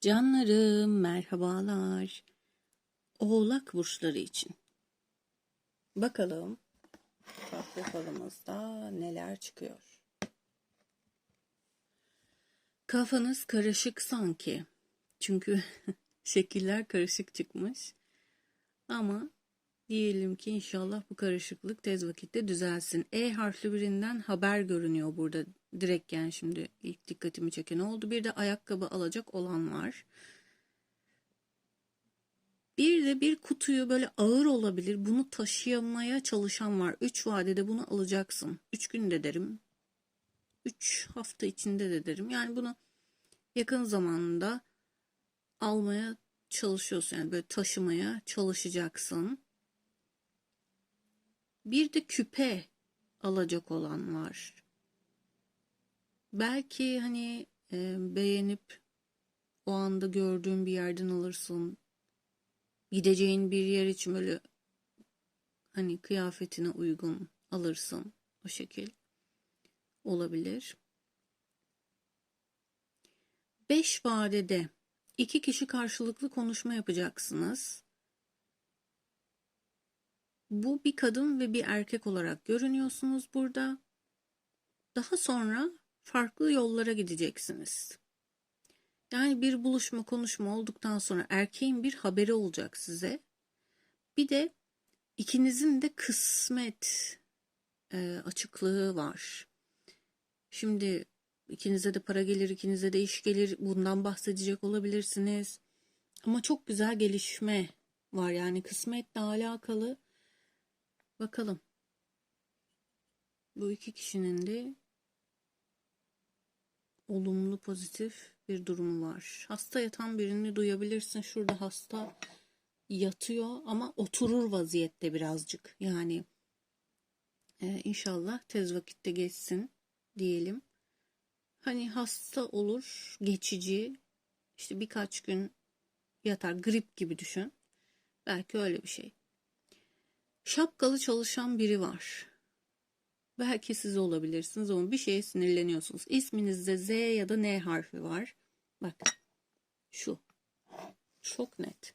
Canlarım merhabalar. Oğlak burçları için. Bakalım farklı falımızda neler çıkıyor. Kafanız karışık sanki. Çünkü şekiller karışık çıkmış. Ama diyelim ki inşallah bu karışıklık tez vakitte düzelsin. E harfli birinden haber görünüyor burada. Direkt yani şimdi ilk dikkatimi çeken oldu. Bir de ayakkabı alacak olan var. Bir de bir kutuyu böyle ağır olabilir. Bunu taşıyamaya çalışan var. Üç vadede bunu alacaksın. Üç günde derim. Üç hafta içinde de derim. Yani bunu yakın zamanda almaya çalışıyorsun. Yani böyle taşımaya çalışacaksın. Bir de küpe alacak olan var. Belki hani e, beğenip o anda gördüğün bir yerden alırsın. Gideceğin bir yer için böyle hani kıyafetine uygun alırsın. O şekil olabilir. Beş vadede iki kişi karşılıklı konuşma yapacaksınız. Bu bir kadın ve bir erkek olarak görünüyorsunuz burada. Daha sonra farklı yollara gideceksiniz. Yani bir buluşma konuşma olduktan sonra erkeğin bir haberi olacak size. Bir de ikinizin de kısmet e, açıklığı var. Şimdi ikinize de para gelir, ikinize de iş gelir. Bundan bahsedecek olabilirsiniz. Ama çok güzel gelişme var yani kısmetle alakalı. Bakalım. Bu iki kişinin de olumlu pozitif bir durumu var. Hasta yatan birini duyabilirsin. Şurada hasta yatıyor ama oturur vaziyette birazcık. Yani e, inşallah tez vakitte geçsin diyelim. Hani hasta olur, geçici, işte birkaç gün yatar, grip gibi düşün. Belki öyle bir şey. Şapkalı çalışan biri var. Belki siz olabilirsiniz ama bir şeye sinirleniyorsunuz. İsminizde Z ya da N harfi var. Bak şu. Çok net.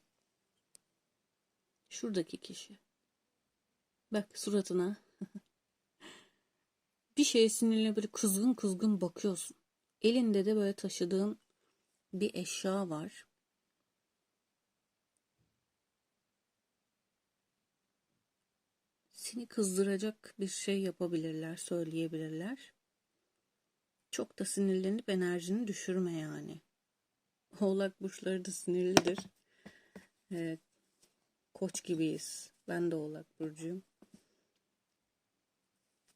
Şuradaki kişi. Bak suratına. bir şeye sinirlenip böyle kızgın kızgın bakıyorsun. Elinde de böyle taşıdığın bir eşya var. Seni kızdıracak bir şey yapabilirler, söyleyebilirler. Çok da sinirlenip enerjini düşürme yani. Oğlak burçları da sinirlidir. Evet. Koç gibiyiz. Ben de oğlak burcuyum.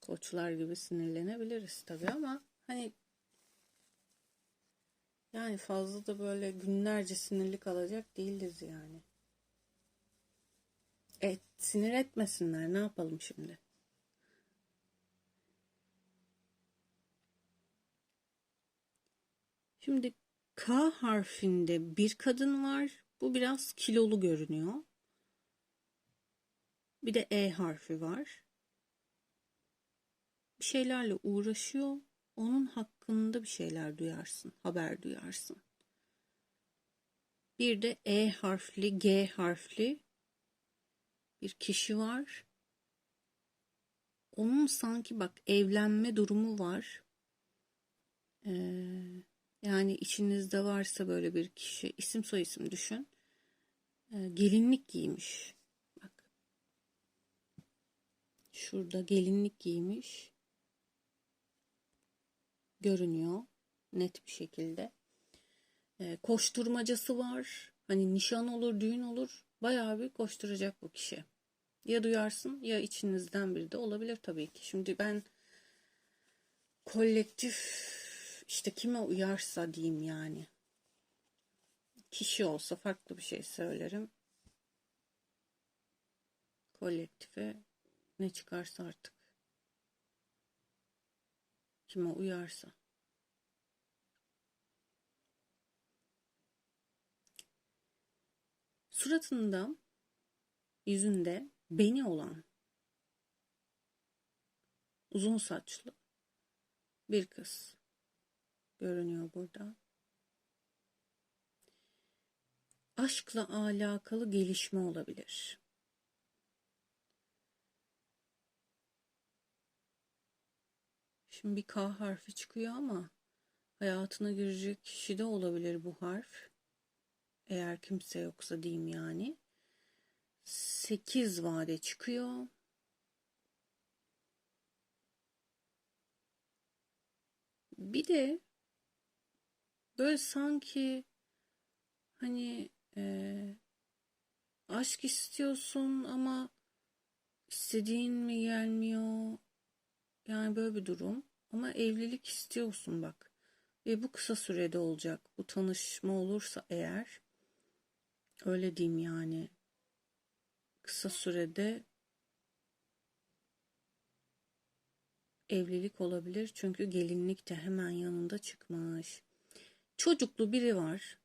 Koçlar gibi sinirlenebiliriz tabii ama hani yani fazla da böyle günlerce sinirli kalacak değiliz yani. Et, sinir etmesinler. Ne yapalım şimdi? Şimdi K harfinde bir kadın var. Bu biraz kilolu görünüyor. Bir de E harfi var. Bir şeylerle uğraşıyor. Onun hakkında bir şeyler duyarsın, haber duyarsın. Bir de E harfli, G harfli bir kişi var. Onun sanki bak evlenme durumu var. Ee, yani içinizde varsa böyle bir kişi isim soy isim düşün. Ee, gelinlik giymiş. Bak. Şurada gelinlik giymiş. Görünüyor net bir şekilde. Ee, koşturmacası var. Hani nişan olur, düğün olur bayağı bir koşturacak bu kişi. Ya duyarsın ya içinizden biri de olabilir tabii ki. Şimdi ben kolektif işte kime uyarsa diyeyim yani. Kişi olsa farklı bir şey söylerim. Kolektife ne çıkarsa artık. Kime uyarsa. Suratında, yüzünde beni olan uzun saçlı bir kız görünüyor burada. aşkla alakalı gelişme olabilir. Şimdi bir K harfi çıkıyor ama hayatına girecek kişi de olabilir bu harf. Eğer kimse yoksa diyeyim yani. 8 vade çıkıyor. Bir de böyle sanki hani e, aşk istiyorsun ama istediğin mi gelmiyor? Yani böyle bir durum. Ama evlilik istiyorsun bak. Ve bu kısa sürede olacak. Bu tanışma olursa eğer öyle diyeyim yani. Kısa sürede evlilik olabilir. Çünkü gelinlik de hemen yanında çıkmış. Çocuklu biri var.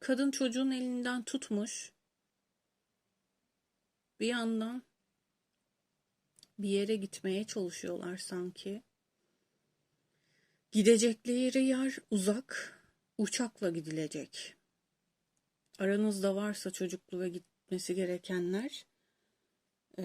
Kadın çocuğun elinden tutmuş. Bir yandan bir yere gitmeye çalışıyorlar sanki. Gidecekleri yer uzak, uçakla gidilecek. Aranızda varsa çocuklu ve gitmesi gerekenler, e,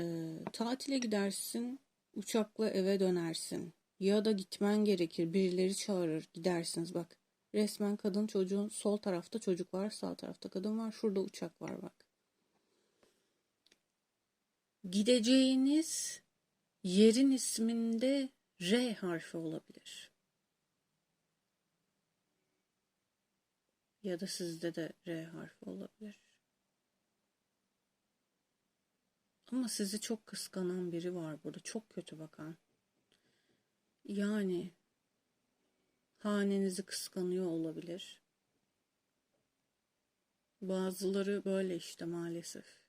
tatile gidersin, uçakla eve dönersin. Ya da gitmen gerekir, birileri çağırır, gidersiniz bak. Resmen kadın çocuğun sol tarafta çocuk var, sağ tarafta kadın var, şurada uçak var bak. Gideceğiniz yerin isminde R harfi olabilir. Ya da sizde de R harfi olabilir. Ama sizi çok kıskanan biri var burada. Çok kötü bakan. Yani hanenizi kıskanıyor olabilir. Bazıları böyle işte maalesef.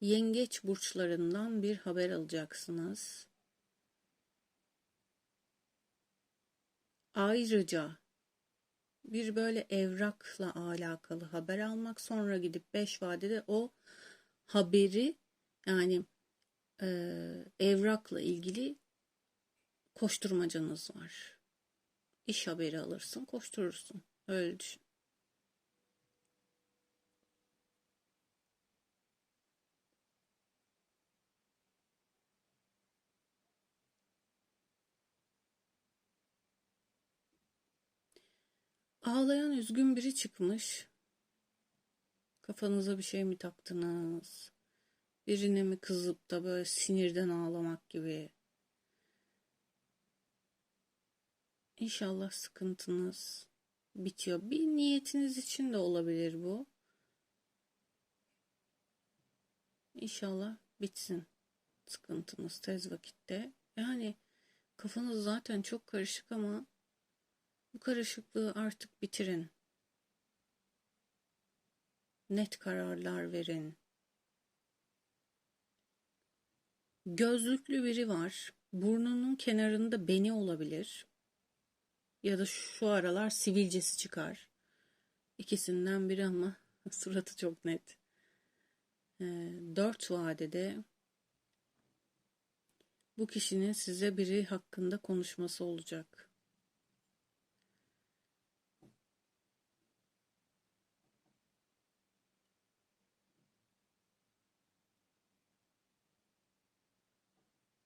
Yengeç burçlarından bir haber alacaksınız. Ayrıca bir böyle evrakla alakalı haber almak sonra gidip beş vadede o haberi yani e, evrakla ilgili koşturmacanız var. İş haberi alırsın, koşturursun. Öyle düşün. Ağlayan üzgün biri çıkmış. Kafanıza bir şey mi taktınız? Birine mi kızıp da böyle sinirden ağlamak gibi. İnşallah sıkıntınız bitiyor. Bir niyetiniz için de olabilir bu. İnşallah bitsin sıkıntınız tez vakitte. Yani kafanız zaten çok karışık ama bu karışıklığı artık bitirin. Net kararlar verin. Gözlüklü biri var. Burnunun kenarında beni olabilir. Ya da şu aralar sivilcesi çıkar. İkisinden biri ama suratı çok net. E, dört vadede bu kişinin size biri hakkında konuşması olacak.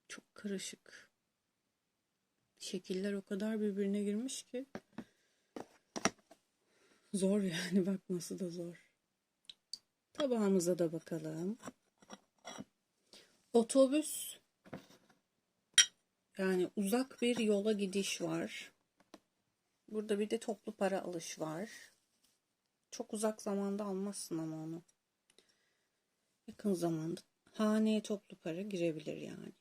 Çok karışık. Şekiller o kadar birbirine girmiş ki. Zor yani bakması da zor. Tabağımıza da bakalım. Otobüs yani uzak bir yola gidiş var. Burada bir de toplu para alış var. Çok uzak zamanda almazsın ama onu. Yakın zamanda haneye toplu para girebilir yani.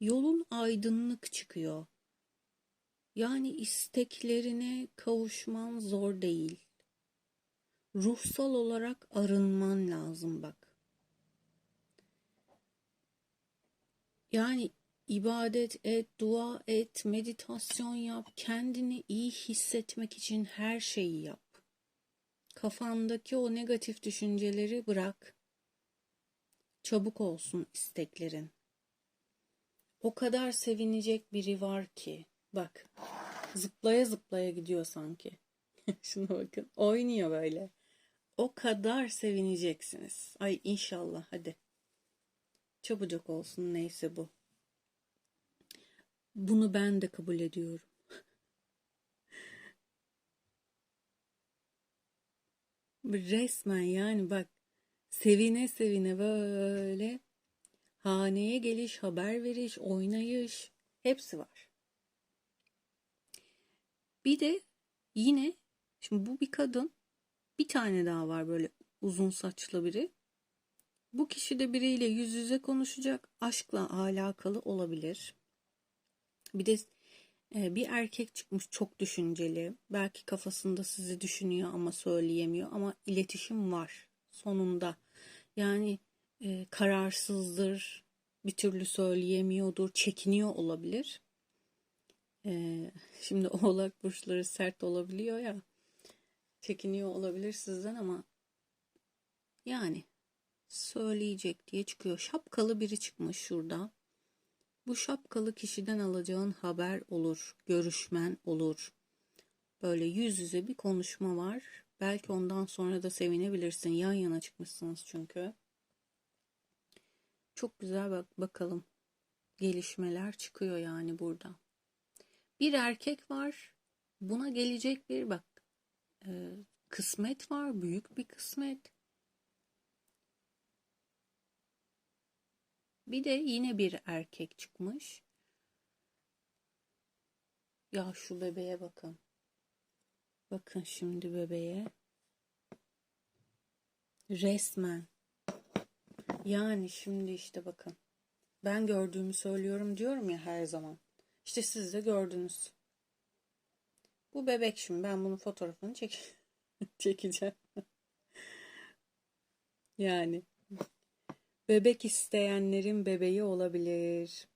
Yolun aydınlık çıkıyor. Yani isteklerine kavuşman zor değil. Ruhsal olarak arınman lazım bak. Yani ibadet et, dua et, meditasyon yap, kendini iyi hissetmek için her şeyi yap. Kafandaki o negatif düşünceleri bırak. Çabuk olsun isteklerin O kadar sevinecek biri var ki. Bak. Zıplaya zıplaya gidiyor sanki. Şuna bakın. Oynuyor böyle. O kadar sevineceksiniz. Ay inşallah hadi. Çabucak olsun neyse bu. Bunu ben de kabul ediyorum. Resmen yani bak sevine sevine böyle haneye geliş, haber veriş, oynayış hepsi var. Bir de yine şimdi bu bir kadın bir tane daha var böyle uzun saçlı biri. Bu kişi de biriyle yüz yüze konuşacak. Aşkla alakalı olabilir. Bir de e, bir erkek çıkmış çok düşünceli. Belki kafasında sizi düşünüyor ama söyleyemiyor. Ama iletişim var sonunda. Yani e, kararsızdır. Bir türlü söyleyemiyordur. Çekiniyor olabilir. E, şimdi oğlak burçları sert olabiliyor ya. Çekiniyor olabilir sizden ama yani söyleyecek diye çıkıyor. Şapkalı biri çıkmış şurada. Bu şapkalı kişiden alacağın haber olur, görüşmen olur. Böyle yüz yüze bir konuşma var. Belki ondan sonra da sevinebilirsin. Yan yana çıkmışsınız çünkü. Çok güzel bak bakalım. Gelişmeler çıkıyor yani burada. Bir erkek var. Buna gelecek bir bak. e, kısmet var. Büyük bir kısmet. Bir de yine bir erkek çıkmış. Ya şu bebeğe bakın. Bakın şimdi bebeğe. Resmen. Yani şimdi işte bakın. Ben gördüğümü söylüyorum diyorum ya her zaman. İşte siz de gördünüz. Bu bebek şimdi ben bunun fotoğrafını çek çekeceğim. yani bebek isteyenlerin bebeği olabilir.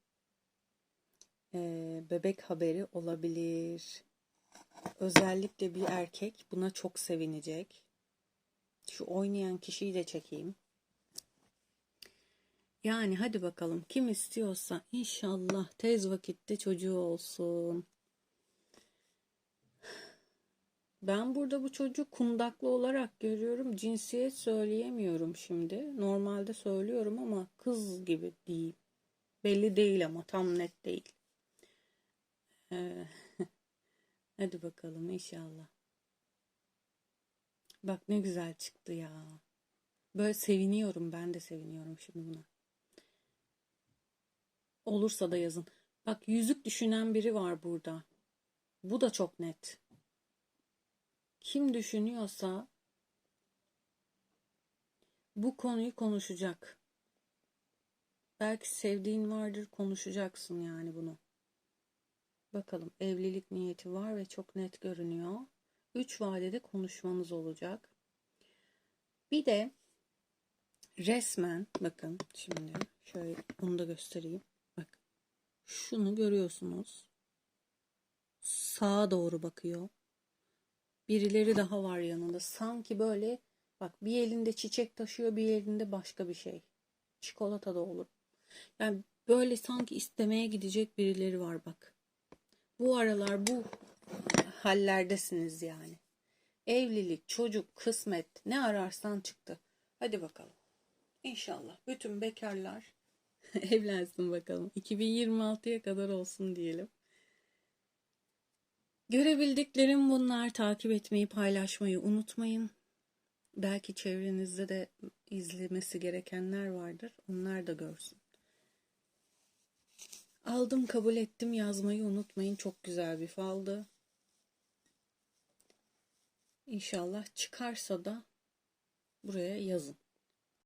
Ee, bebek haberi olabilir. Özellikle bir erkek buna çok sevinecek. Şu oynayan kişiyi de çekeyim. Yani hadi bakalım kim istiyorsa inşallah tez vakitte çocuğu olsun. Ben burada bu çocuğu kundaklı olarak görüyorum. Cinsiyet söyleyemiyorum şimdi. Normalde söylüyorum ama kız gibi değil. Belli değil ama tam net değil. Ee, hadi bakalım inşallah. Bak ne güzel çıktı ya. Böyle seviniyorum ben de seviniyorum şimdi buna. Olursa da yazın. Bak yüzük düşünen biri var burada. Bu da çok net. Kim düşünüyorsa bu konuyu konuşacak. Belki sevdiğin vardır konuşacaksın yani bunu. Bakalım evlilik niyeti var ve çok net görünüyor. Üç vadede konuşmanız olacak. Bir de resmen bakın şimdi şöyle onu da göstereyim. Şunu görüyorsunuz. Sağa doğru bakıyor. Birileri daha var yanında. Sanki böyle bak bir elinde çiçek taşıyor bir elinde başka bir şey. Çikolata da olur. Yani böyle sanki istemeye gidecek birileri var bak. Bu aralar bu hallerdesiniz yani. Evlilik, çocuk, kısmet ne ararsan çıktı. Hadi bakalım. İnşallah bütün bekarlar evlensin bakalım. 2026'ya kadar olsun diyelim. Görebildiklerim bunlar. Takip etmeyi, paylaşmayı unutmayın. Belki çevrenizde de izlemesi gerekenler vardır. Onlar da görsün. Aldım, kabul ettim yazmayı unutmayın. Çok güzel bir faldı. İnşallah çıkarsa da buraya yazın.